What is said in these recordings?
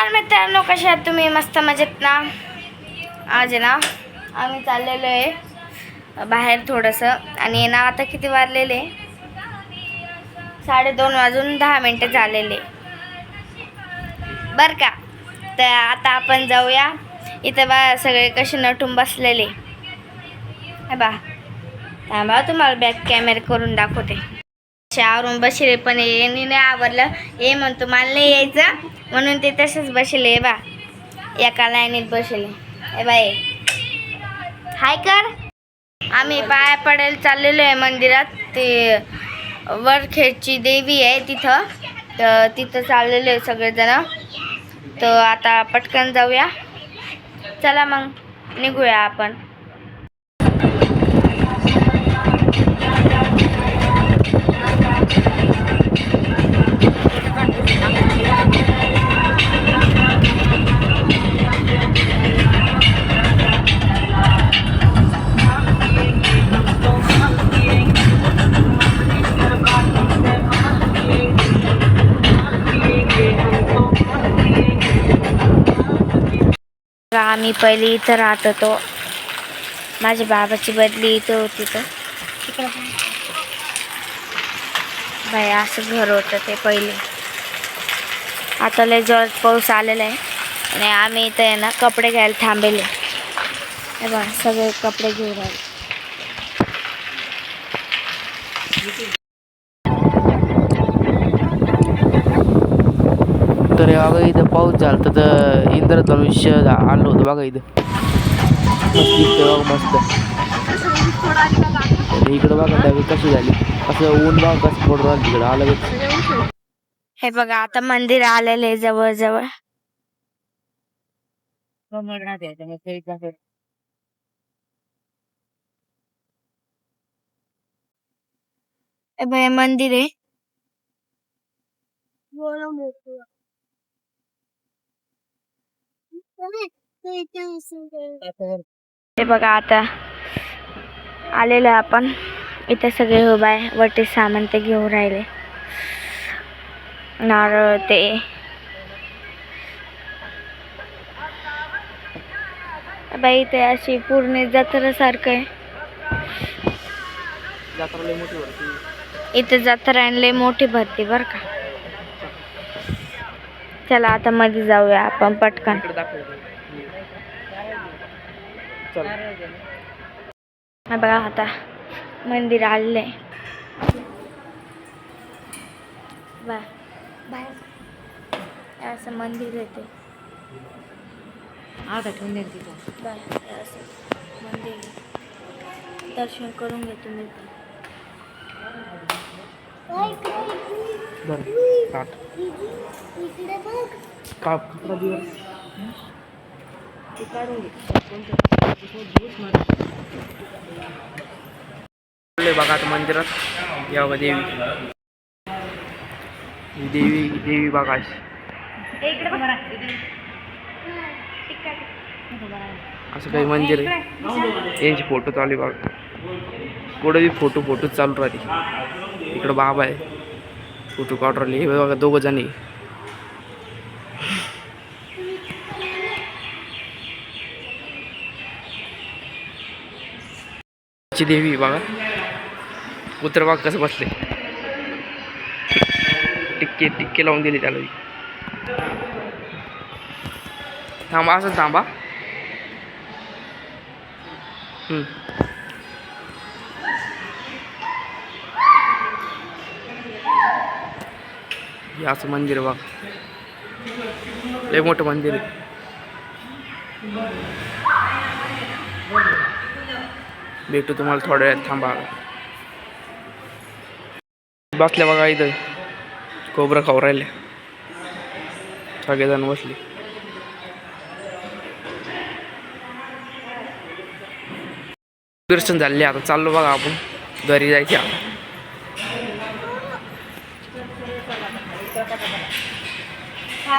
नमस्कार मित्रांनो कसे आहात तुम्ही? मस्त मजेत ना? आज आहे ना आम्ही चाललेलो आहे बाहेर थोडंसं. आणि ना आता किती वाजलेले? साडेदोन वाजून दहा मिनटं झालेले. बरं का? तर आता आपण जाऊया. इथं बा सगळे कसे नटून बसलेले. हे बा थांबा तुम्हाला बॅक कॅमेरा करून दाखवते. आवरून बसले पण यांनी नाही आवडलं ये म्हणतो मला नाही यायचं. म्हणून ते तसेच बसले बा. एका लाईनीत बसले ए बाय हाय कर. आम्ही पाया पडायला चाललेलो आहे मंदिरात. ते वरखेडची देवी आहे तिथं. तर तिथं चाललेलो आहे सगळेजण. तर आता पटकन जाऊया. चला मग निघूया आपण. मी पहिले इथं राहत होतो. माझ्या बाबाची बदली इथं होती तर. बाय असं घर होतं ते पहिले. आता लय जोरात पाऊस आलेला आहे. आणि आम्ही इथं आहे ना कपडे घ्यायला थांबेले. हे बघा सगळे कपडे घेऊन राहिले तर हे बघा इथं पाऊस झाला तर इंद्रधनुष्य आलं होतं बघा इथं. मस्त बघा मस्त. इकडं बघा डावी कशी झाली. असं ऊन बघा कसं पडून राहिलं तिकडं आलं हे बघा आता मंदिर आलेलं आहे जवळ जवळ मंदिर आहे. हे बघा आता आलेलो आहे आपण. इथे सगळे उभा आहे. वरती सामान ते घेऊन राहिले. नारळ ते. बाई ते अशी पूर्ण आहे. जत्रा मोठी भरती. इथे जत्रा लय मोठी भरती बर का. चला आता मध्ये जाऊया आपण पटकन. इकडं दाखव चल. हा बघा आता मंदिर आलेलं. आहे बा बाहेर. हे असं मंदिर आहे ते. बा, हे असं मंदिर आहे. दर्शन करून घे तुम्ही पण. बरं कपडा दिवस. ते काढून घे बघा मंदिरात. या बघा देवी. देवी देवी बघा. असं काही मंदिर आहे. यांचे फोटो चालू बघा. पुढे बी फोटो फोटो चालू राहते. इकडं बाबा आहे. फोटो काढून हे बघा दोघं जणी. देवी बघा. कुत्र बाग कसं बसले. टिक्के टिक्के लावून दिले त्याला. थांबा असं थांबा. हे असं मंदिर बघ. लय मोठं मंदिर आहे. भेटू तुम्हाला थोड्या वेळात थांबा. बसल्या बघा इथं. खोबरं खाऊ राहिले. सगळेजण बसले. दर्शन झाले आता. चाललो बघा आपण. घरी जायचे आता.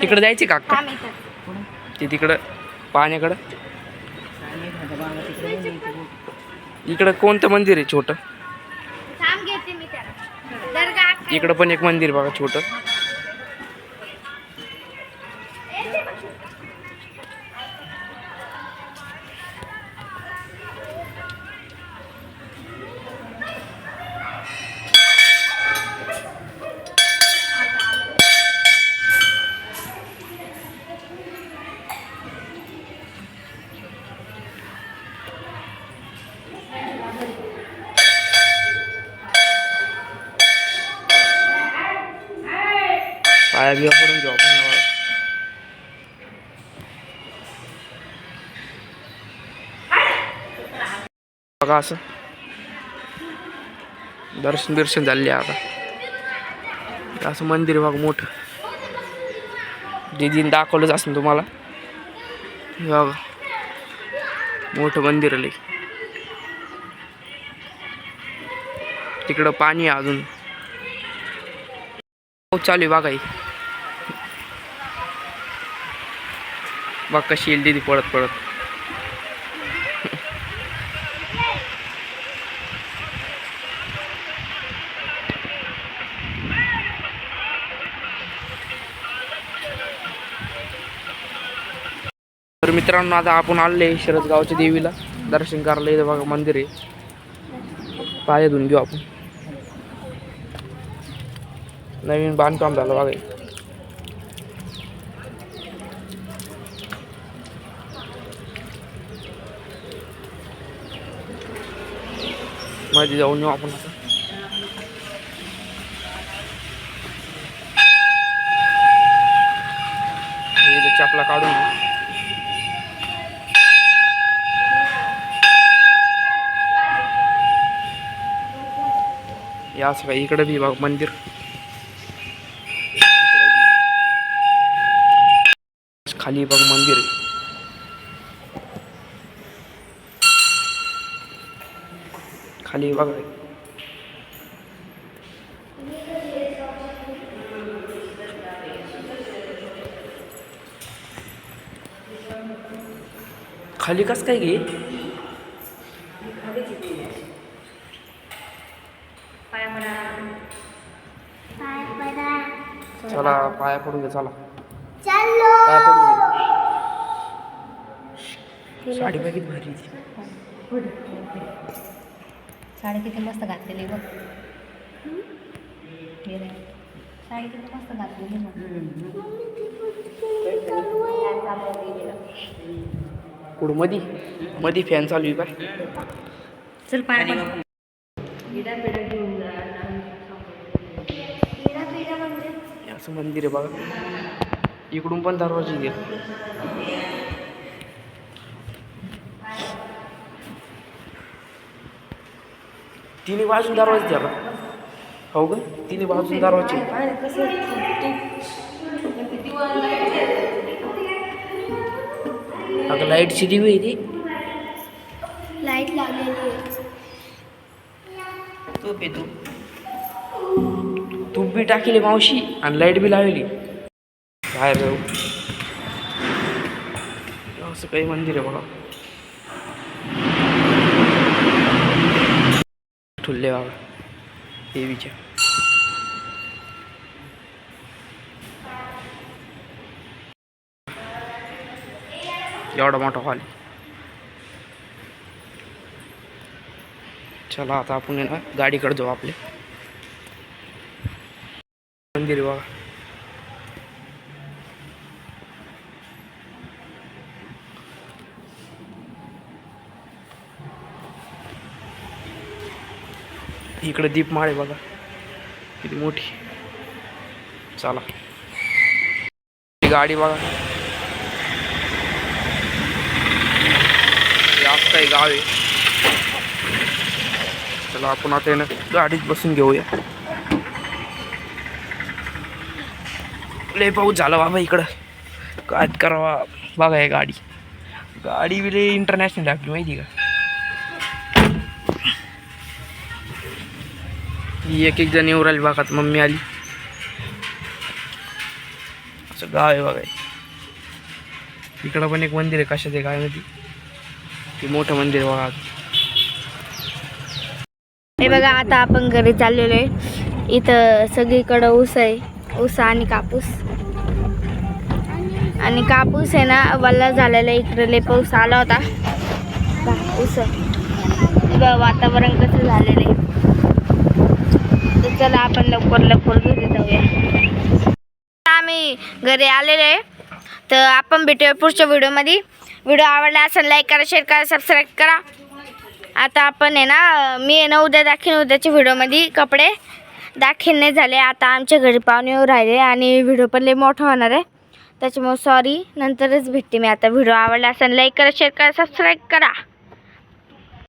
तिकडे जायचे का अक्का? ते तिकडं पाण्याकडं? इकडं कोणतं मंदिर आहे छोटं? इकडं पण एक मंदिर बघा छोटं. पाया बिया पडून घेऊ आपण बघा असं. दर्शन बिर्शन झाले आता. असं मंदिर आहे बघा मोठं. दिदीने दाखवलंच असेल तुम्हाला. बघ. मोठं मंदिर आहे लई. तिकडं पाणी आहे अजून. चालू आहे बघा बघ कशी येईल दिदी पळत पळत. तर मित्रांनो आता आपण आले शरदगावच्या देवीला. दर्शन करायला इथं बघा मंदिर आहे. पाय धुवून घेऊ आपण. नवीन बांधकाम झालं बघा मध्ये जाऊन येऊ आपण आता. इथं चपला काढून घेऊ. या असं काही इकडे बी बघ मंदिर. खाली बघ मंदिर. खाली बघ. खाली कस काय घे? चला पाया पडून घे चला. पाया पडून घे. साडी बघित भारी. साडी किती मस्त घातलेली बघ. हे रे. साडी किती मस्त घातलेली बघ. कुठं मधी? मधी फॅन चालू आहे काय चल पाय हे असं मंदिर आहे बघा. इकडून पण दरवाजे घे. तिन्ही बाजून दरवाजे द्या का हो का तिन्ही बाजून दरवाजे. अगं लाईटची दिवी आहे ती. लाइट लावलेली तूप आहे तूप. तूप बी टाकली मावशी आणि लाइट बी लावली. बाहेर जाऊ. असं काही मंदिर आहे बघा ठुल्ले बाबा देवीच्या एवढा मोठा हॉल चला आता आपण ना गाडीकडे जाऊ आपले. मंदिर बघा. इकडे दीपमाळ आहे बघा. किती मोठी. चला. गाडी बघा. जास्त आहे गाव आहे. चला आपण आता येणं गाडीत बसून घेऊया. लय पाऊस झाला बाबा इकडं. काय करावा? बघा हे गाडी. गाडी बी इंटरनॅशनल आपली माहिती का? ही एक एक जण येऊ राहिली भागात मम्मी आली. असं गाव आहे बघा. इकडं पण एक मंदिर आहे कशाचं काय माहिती. ते मोठं मंदिर आहे बघा. हे बघा आता आपण घरी चाललेलो आहे. इथं सगळीकडं ऊस आहे. ऊस आणि कापूस. आणि कापूस आहे ना वल्ला झालेला आहे. इकडे लय पाऊस आला होता. बघा, ऊस बघा, वातावरण कसं झालेलं आहे. तर चला आपण लवकर लवकर घरी जाऊया. आम्ही घरी आलेलो आहे. तर आपण भेटूया पुढच्या व्हिडिओमध्ये. व्हिडिओ आवडला असेल लाईक करा शेअर करा सबस्क्राईब करा. आता आपण आहे ना मी आहे ना उद्या दाखवीन उद्याच्या व्हिडिओमध्ये कपडे. दाखील नाही झाले आता आमच्या घरी पाहुणे येऊ राहिले आणि व्हिडिओ पण लई मोठा होणार आहे. त्याच्यामुळे सॉरी नंतरच भेटते मी आता. व्हिडिओ आवडला असेल लाईक करा शेअर करा सबस्क्राईब करा.